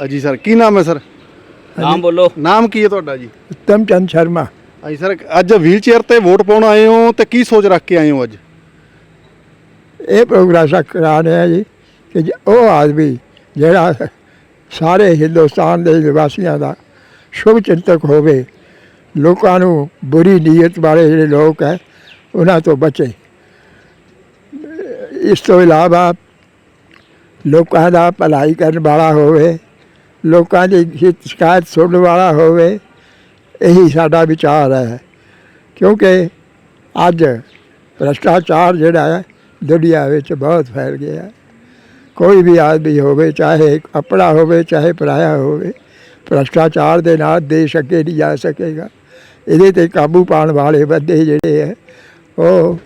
ਅ, ਜੀ ਸਰ ਕੀ ਨਾਮ ਹੈ ਸਰ? ਨਾਮ ਬੋਲੋ। ਨਾਮ ਕੀ ਹੈ ਤੁਹਾਡਾ ਜੀ? ਉੱਤਮ ਚੰਦ ਸ਼ਰਮਾ। ਹਾਂਜੀ ਸਰ ਅੱਜ ਵੀਲ ਚੇਅਰ ਤੇ ਵੋਟ ਪਾਉਣ ਆਏ ਹੋ ਤੇ ਕੀ ਸੋਚ ਰੱਖ ਕੇ ਆਏ ਹੋ ਅੱਜ? ਇਹ ਪ੍ਰੋਗਰਾਮ ਕਰਾ ਰਿਹਾ ਜੀ ਕਿ ਜ- ਉਹ ਆਦਮੀ ਜਿਹੜਾ ਸਾਰੇ ਹਿੰਦੁਸਤਾਨ ਦੇ ਨਿਵਾਸੀਆਂ ਦਾ ਸ਼ੁਭ ਚਿੰਤਕ ਹੋਵੇ ਲੋਕਾਂ ਨੂੰ ਬੁਰੀ ਨੀਅਤ ਵਾਲੇ ਜਿਹੜੇ ਲੋਕ ਹੈ ਉਹਨਾਂ ਤੋਂ ਬਚੇ। ਇਸ ਤੋਂ ਇਲਾਵਾ ਲੋਕਾਂ ਦਾ ਭਲਾਈ ਕਰਨ ਵਾਲਾ ਹੋਵੇ ਲੋਕਾਂ ਦੀ ਹਿੱਤ ਸ਼ਿਕਾਇਤ ਸੁਣਨ ਵਾਲਾ ਹੋਵੇ, ਇਹੀ ਸਾਡਾ ਵਿਚਾਰ ਹੈ। ਕਿਉਂਕਿ ਅੱਜ ਭ੍ਰਸ਼ਟਾਚਾਰ ਜਿਹੜਾ ਹੈ, ਦੁਨੀਆ ਵਿੱਚ ਬਹੁਤ ਫੈਲ ਗਿਆ ਹੈ। ਕੋਈ ਵੀ ਆਦਮੀ ਹੋਵੇ, ਚਾਹੇ ਆਪਣਾ ਹੋਵੇ, ਚਾਹੇ ਪਰਾਇਆ ਹੋਵੇ, ਭ੍ਰਸ਼ਟਾਚਾਰ ਦੇ ਨਾਲ ਦੇਸ਼ ਅੱਗੇ ਨਹੀਂ ਜਾ ਸਕੇਗਾ। ਇਹਦੇ ਤੇ ਕਾਬੂ ਪਾਉਣ ਵਾਲੇ ਬੰਦੇ ਜਿਹੜੇ ਹੈ, ਉਹ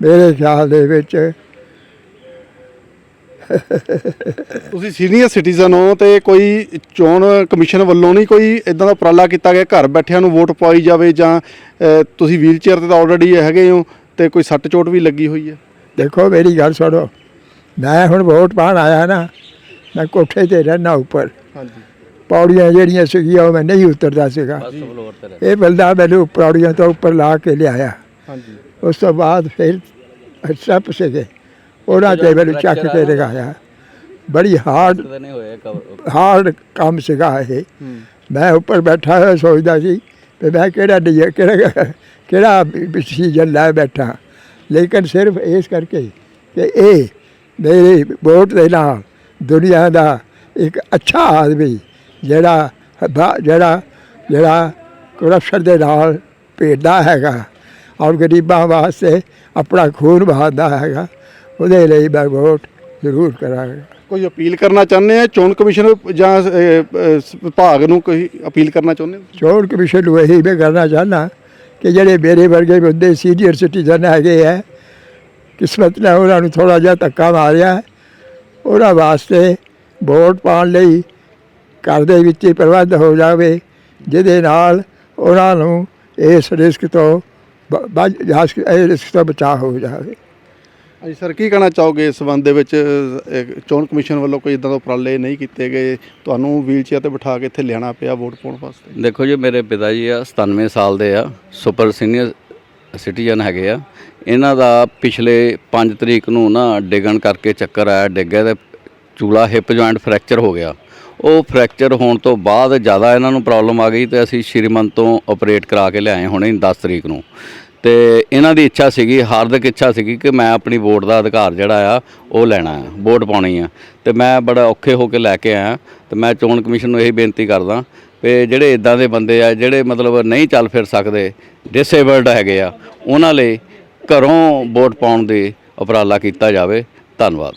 ਮੇਰੇ ਖਿਆਲ ਦੇ ਵਿੱਚ ਤੁਸੀਂ ਸੀਨੀਅਰ ਸਿਟੀਜ਼ਨ ਹੋ ਤੇ ਕੋਈ ਚੋਣ ਕਮਿਸ਼ਨ ਵੱਲੋਂ ਨਹੀਂ ਕੋਈ ਇਦਾਂ ਦਾ ਉਪਰਾਲਾ ਕੀਤਾ ਗਿਆ? ਘਰ ਬੈਠਿਆਂ ਨੂੰ ਵੋਟ ਪਾਈ ਜਾਵੇ ਜਾਂ ਤੁਸੀਂ ਵੀਲ ਚੇਅਰ ਤੇ ਤਾਂ ਆਲਰੇਡੀ ਹੈਗੇ ਹੋ ਤੇ ਕੋਈ ਸੱਟ ਚੋਟ ਵੀ ਲੱਗੀ ਹੋਈ ਹੈ? ਦੇਖੋ ਮੇਰੀ ਗੱਲ ਸੁਣੋ। ਮੈਂ ਹੁਣ ਵੋਟ ਪਾਉਣ ਆਇਆ ਨਾ ਮੈਂ ਕੋਠੇ ਤੇ ਰਹਿਣਾ ਉੱਪਰ। ਹਾਂਜੀ। ਪੌੜੀਆਂ ਜਿਹੜੀਆਂ ਸੀਗੀਆਂ ਉਹ ਮੈਂ ਨਹੀਂ ਉਤਰਦਾ ਸੀਗਾ। ਬਸ ਫਲੋਰ ਤੇ ਰਹਿ ਇਹ ਬੰਦਾ ਮੈਨੂੰ ਪੌੜੀਆਂ ਤੋਂ ਉੱਪਰ ਲਾ ਕੇ ਲਿਆਇਆ। ਹਾਂਜੀ। ਉਸ ਤੋਂ ਬਾਅਦ ਫਿਰ ਸਟੈਪ ਸੀਗੇ। ਉਹਨਾਂ ਤੇ ਮੈਨੂੰ ਚੱਕ ਕੇ ਲਗਾਇਆ ਬੜੀ ਹਾਰਡ ਨਹੀਂ ਕਵਰ ਹਾਰਡ ਕੰਮ ਸੀਗਾ ਇਹ। ਮੈਂ ਉੱਪਰ ਬੈਠਾ ਹੋਇਆ ਸੋਚਦਾ ਸੀ ਕਿ ਮੈਂ ਕਿਹੜਾ ਡੀ ਕਿਹੜਾ ਕਿਹੜਾ ਸੀਜ਼ਨ ਲੈ ਬੈਠਾ। ਲੇਕਿਨ ਸਿਰਫ ਇਸ ਕਰਕੇ ਕਿ ਇਹ ਮੇਰੇ ਵੋਟ ਦੇ ਨਾਲ ਦੁਨੀਆ ਦਾ ਇੱਕ ਅੱਛਾ ਆਦਮੀ ਜਿਹੜਾ ਜਿਹੜਾ ਜਿਹੜਾ ਕਰਪਸ਼ਨ ਦੇ ਨਾਲ ਭੇਡਦਾ ਹੈਗਾ ਔਰ ਗਰੀਬਾਂ ਵਾਸਤੇ ਆਪਣਾ ਖੂਨ ਬਹਾਉਂਦਾ ਹੈਗਾ। ਉਹਦੇ ਲਈ ਮੈਂ ਵੋਟ ਜ਼ਰੂਰ ਕਰਾਂਗਾ। ਕੋਈ ਅਪੀਲ ਕਰਨਾ ਚਾਹੁੰਦੇ ਆ? ਚੋਣ ਕਮਿਸ਼ਨ ਜਾਂ ਵਿਭਾਗ ਨੂੰ ਕੋਈ ਅਪੀਲ ਕਰਨਾ ਚਾਹੁੰਦੇ ਹੋ? ਚੋਣ ਕਮਿਸ਼ਨ ਨੂੰ ਇਹੀ ਮੈਂ ਕਰਨਾ ਚਾਹੁੰਦਾ ਕਿ ਜਿਹੜੇ ਮੇਰੇ ਵਰਗੇ ਬੰਦੇ ਸੀਨੀਅਰ ਸਿਟੀਜ਼ਨ ਹੈਗੇ ਹੈ ਕਿਸਮਤ ਨੇ ਉਹਨਾਂ ਨੂੰ ਥੋੜਾ ਜਿਹਾ ਧੱਕਾ ਮਾਰਿਆ। ਉਹਨਾਂ ਵਾਸਤੇ ਵੋਟ ਪਾਉਣ ਲਈ ਘਰ ਦੇ ਵਿੱਚ ਹੀ ਪ੍ਰਬੰਧ ਹੋ ਜਾਵੇ ਜਿਹਦੇ ਨਾਲ ਉਹਨਾਂ ਨੂੰ ਇਸ ਰਿਸਕ ਤੋਂ ਬਚ ਇਹ ਰਿਸਕ ਤੋਂ ਬਚਾਅ ਹੋ ਜਾਵੇ। ਹਾਂਜੀ ਸਰ ਕੀ ਕਹਿਣਾ ਚਾਹੋਗੇ ਇਸ ਸੰਬੰਧ ਦੇ ਵਿੱਚ? ਅ, ਚੋਣ ਕਮਿਸ਼ਨ ਵੱਲੋਂ ਕੋਈ ਇਦਾਂ ਦੇ ਉਪਰਾਲੇ ਨਹੀਂ ਕੀਤੇ ਗਏ। ਤੁਹਾਨੂੰ ਵੀਲਚੇਅਰ ਤੇ ਬਿਠਾ ਕੇ ਇੱਥੇ ਲਿਆਣਾ ਪਿਆ ਵੋਟ ਪਾਉਣ ਵਾਸਤੇ? ਦੇਖੋ ਜੀ ਮੇਰੇ ਪਿਤਾ ਜੀ ਆ 97 ਸਾਲ ਦੇ ਆ ਸੁਪਰ ਸੀਨੀਅਰ ਸਿਟੀਜ਼ਨ ਹੈਗੇ ਆ। ਇਹਨਾਂ ਦਾ ਪਿਛਲੇ 5 ਤਰੀਕ ਨੂੰ ਨਾ ਡਿੱਗਣ ਕਰਕੇ ਚੱਕਰ ਆਇਆ ਡਿੱਗਿਆ ਤੇ ਚੂਲਾ ਹਿਪ ਜੁਆਇੰਟ ਫ੍ਰੈਕਚਰ ਹੋ ਗਿਆ। ਉਹ ਫ੍ਰੈਕਚਰ ਹੋਣ ਤੋਂ ਬਾਅਦ ਜ਼ਿਆਦਾ ਇਹਨਾਂ ਨੂੰ ਪ੍ਰੋਬਲਮ ਆ ਗਈ ਤੇ ਅਸੀਂ ਸ਼੍ਰੀਮੰਤ ਤੋਂ ਆਪਰੇਟ ਕਰਾ ਕੇ ਲਿਆਏ ਹੁਣੇ 10 ਤਰੀਕ ਨੂੰ। ਤੇ ਇਹਨਾਂ ਦੀ ਇੱਛਾ ਸੀਗੀ, ਹਾਰਦਿਕ ਇੱਛਾ ਸੀਗੀ ਕਿ ਮੈਂ ਆਪਣੀ ਵੋਟ ਦਾ ਅਧਿਕਾਰ ਜਿਹੜਾ ਆ, ਉਹ ਲੈਣਾ ਆ, ਵੋਟ ਪਾਉਣੀ ਆ। ਤੇ ਮੈਂ ਬੜਾ ਔਖੇ ਹੋ ਕੇ ਲੈ ਕੇ ਆਇਆ, ਤੇ ਮੈਂ ਚੋਣ ਕਮਿਸ਼ਨ ਨੂੰ ਇਹੀ ਬੇਨਤੀ ਕਰਦਾ ਵੀ ਜਿਹੜੇ ਇਦਾਂ ਦੇ ਬੰਦੇ ਆ, ਜਿਹੜੇ ਮਤਲਬ ਨਹੀਂ ਚੱਲ ਫਿਰ ਸਕਦੇ ਡਿਸੇਬਲਡ ਹੈਗੇ ਆ, ਉਹਨਾਂ ਲਈ ਘਰੋਂ ਵੋਟ ਪਾਉਣ ਦੀ ਉਪਰਾਲਾ ਕੀਤਾ ਜਾਵੇ। ਧੰਨਵਾਦ।